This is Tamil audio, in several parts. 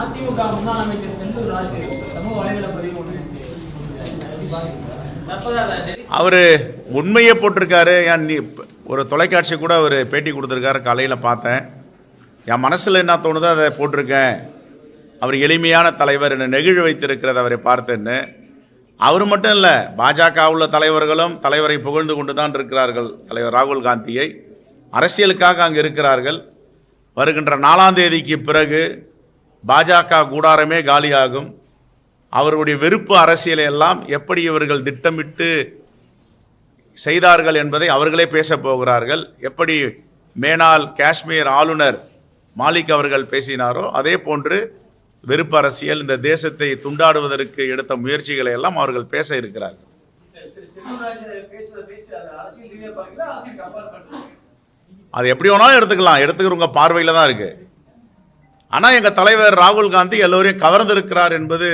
அதிமுக முன்னாள் அமைச்சர் செந்தூர் சமூக வலைதள பதிவு ஒன்று அவர் உண்மையை போட்டிருக்காரு. ஏன் நீ ஒரு தொலைக்காட்சி கூட அவர் பேட்டி கொடுத்துருக்காரு. காலையில் பார்த்தேன். என் மனசில் என்ன தோணுதோ அதை போட்டிருக்கேன். அவர் எளிமையான தலைவர் என்னை நெகிழ் வைத்திருக்கிறது அவரை பார்த்தேன்னு. அவர் மட்டும் இல்லை பாஜக உள்ள தலைவர்களும் தலைவரை புகழ்ந்து கொண்டு தான் இருக்கிறார்கள் தலைவர் ராகுல் காந்தியை. அரசியலுக்காக அங்கே இருக்கிறார்கள். வருகின்ற நாலாம் தேதிக்கு பிறகு பாஜக கூடாரமே காலியாகும். அவருடைய வெறுப்பு அரசியலை எல்லாம் எப்படி இவர்கள் திட்டமிட்டு செய்தார்கள் என்பதை அவர்களே பேசப் போகிறார்கள். எப்படி மேனால் காஷ்மீர் ஆளுநர் மாலிக் அவர்கள் பேசினாரோ அதே போன்று வெறுப்பு அரசியல் இந்த தேசத்தை துண்டாடுவதற்கு எடுத்த முயற்சிகளை எல்லாம் அவர்கள் பேச இருக்கிறார்கள். அது எப்படி வேணாலும் எடுத்துக்கலாம். எடுத்துக்கிறவங்க பார்வையில் தான் இருக்குது ஆனால் எங்கள் தலைவர் ராகுல் காந்தி எல்லோரையும் கவர்ந்திருக்கிறார் என்பது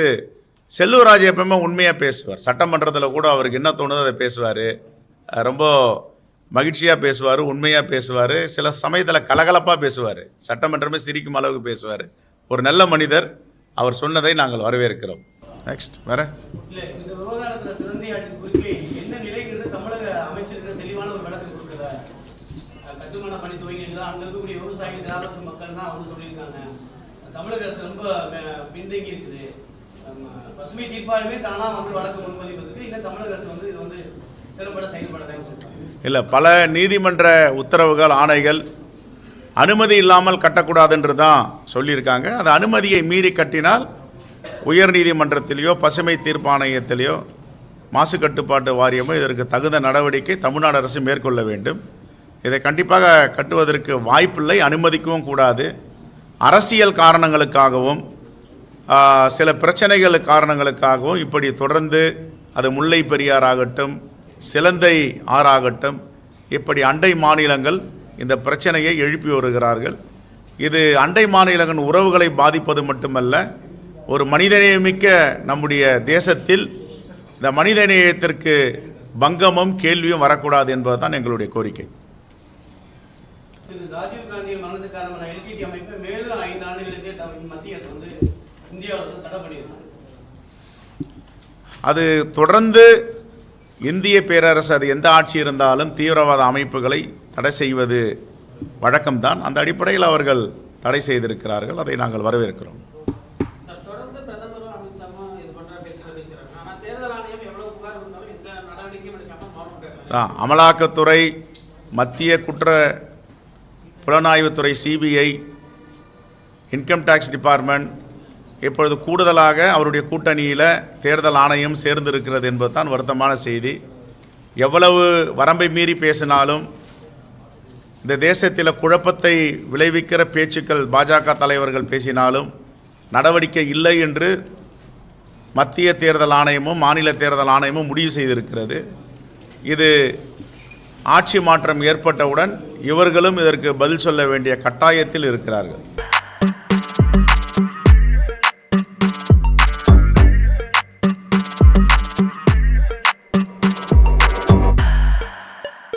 செல்லூராஜ் எப்பவுமே உண்மையாக பேசுவார். சட்டமன்றத்தில் கூட அவருக்கு என்ன தோணுதோ அதை பேசுவார். ரொம்ப மகிழ்ச்சியாக பேசுவார் உண்மையாக பேசுவார். சில சமயத்தில் கலகலப்பாக பேசுவார். சட்டமன்றமே சிரிக்கும் அளவுக்கு பேசுவார். ஒரு நல்ல மனிதர் அவர் சொன்னதை நாங்கள் வரவேற்கிறோம். நெக்ஸ்ட் வேற? என்ன நிலைங்கிறது தமிழக அமைச்சர்கள் தெளிவான ஒரு விளக்கம் கட்டுமான பணி துவங்கியிருந்தா அங்க இருக்கக்கூடிய விவசாயிகள் கிராமத்து மக்கள் தான் வந்து சொல்லியிருக்காங்க. தமிழக அரசு ரொம்ப பின்தங்கி இருக்குது. பசுமை தீர்ப்பாயமே தானா வந்து வழக்கு முன்மதிப்பதற்கு இன்னும் தமிழக அரசு வந்து இது வந்து திறம்பட செயல்படலைன்னு சொல்றாங்க. இல்லை பல நீதிமன்ற உத்தரவுகள் ஆணைகள் அனுமதி இல்லாமல் கட்டக்கூடாதுன்று தான் சொல்லியிருக்காங்க. அந்த அனுமதியை மீறி கட்டினால் உயர் நீதிமன்றத்திலேயோ பசுமை தீர்ப்பாணையத்திலேயோ மாசு கட்டுப்பாட்டு வாரியமோ இதற்கு தகுந்த நடவடிக்கை தமிழ்நாடு அரசு மேற்கொள்ள வேண்டும். இதை கண்டிப்பாக கட்டுவதற்கு வாய்ப்பில்லை அனுமதிக்கவும் கூடாது. அரசியல் காரணங்களுக்காகவும் சில பிரச்சனைகள் காரணங்களுக்காகவும் இப்படி தொடர்ந்து அது முல்லை பெரியார் ஆகட்டும் சிலந்தை ஆறாகட்டும் இப்படி அண்டை மாநிலங்கள் இந்த பிரச்சனையை எழுப்பி வருகிறார்கள். இது அண்டை மாநிலங்களின் உறவுகளை பாதிப்பது மட்டுமல்ல ஒரு மனிதநேயமிக்க நம்முடைய தேசத்தில் இந்த மனிதநேயத்திற்கு பங்கமும் கேள்வியும் வரக்கூடாது என்பதுதான் எங்களுடைய கோரிக்கை. திரு ராஜீவ் காந்தியின் மரணத்துக்கு காரணமான எல்டிடி அமைப்பை மேலும் ஐந்து ஆண்டுகளுக்கு மத்திய அரசு வந்து இந்தியாவில் தடை பண்ணியிருக்காங்க. அது தொடர்ந்து இந்திய பேரரசு அது எந்த ஆட்சி இருந்தாலும் தீவிரவாத அமைப்புகளை தடை செய்வது வழக்கம்தான். அந்த அடிப்படையில் அவர்கள் தடை செய்திருக்கிறார்கள். அதை நாங்கள் வரவேற்கிறோம். அமலாக்கத்துறை மத்திய குற்ற புலனாய்வுத்துறை சிபிஐ இன்கம் டேக்ஸ் டிபார்ட்மெண்ட் இப்பொழுது கூடுதலாக அவருடைய கூட்டணியில் தேர்தல் ஆணையம் சேர்ந்திருக்கிறது என்பதுதான் வருத்தமான செய்தி. எவ்வளவு வரம்பை மீறி பேசினாலும் இந்த தேசத்தில் குழப்பத்தை விளைவிக்கிற பேச்சுக்கள் பாஜக தலைவர்கள் பேசினாலும் நடவடிக்கை இல்லை என்று மத்திய தேர்தல் ஆணையமும் மாநில தேர்தல் ஆணையமும் முடிவு செய்திருக்கிறது. இது ஆட்சி மாற்றம் ஏற்பட்டவுடன் இவர்களும் இதற்கு பதில் சொல்ல வேண்டிய கட்டாயத்தில் இருக்கிறார்கள்.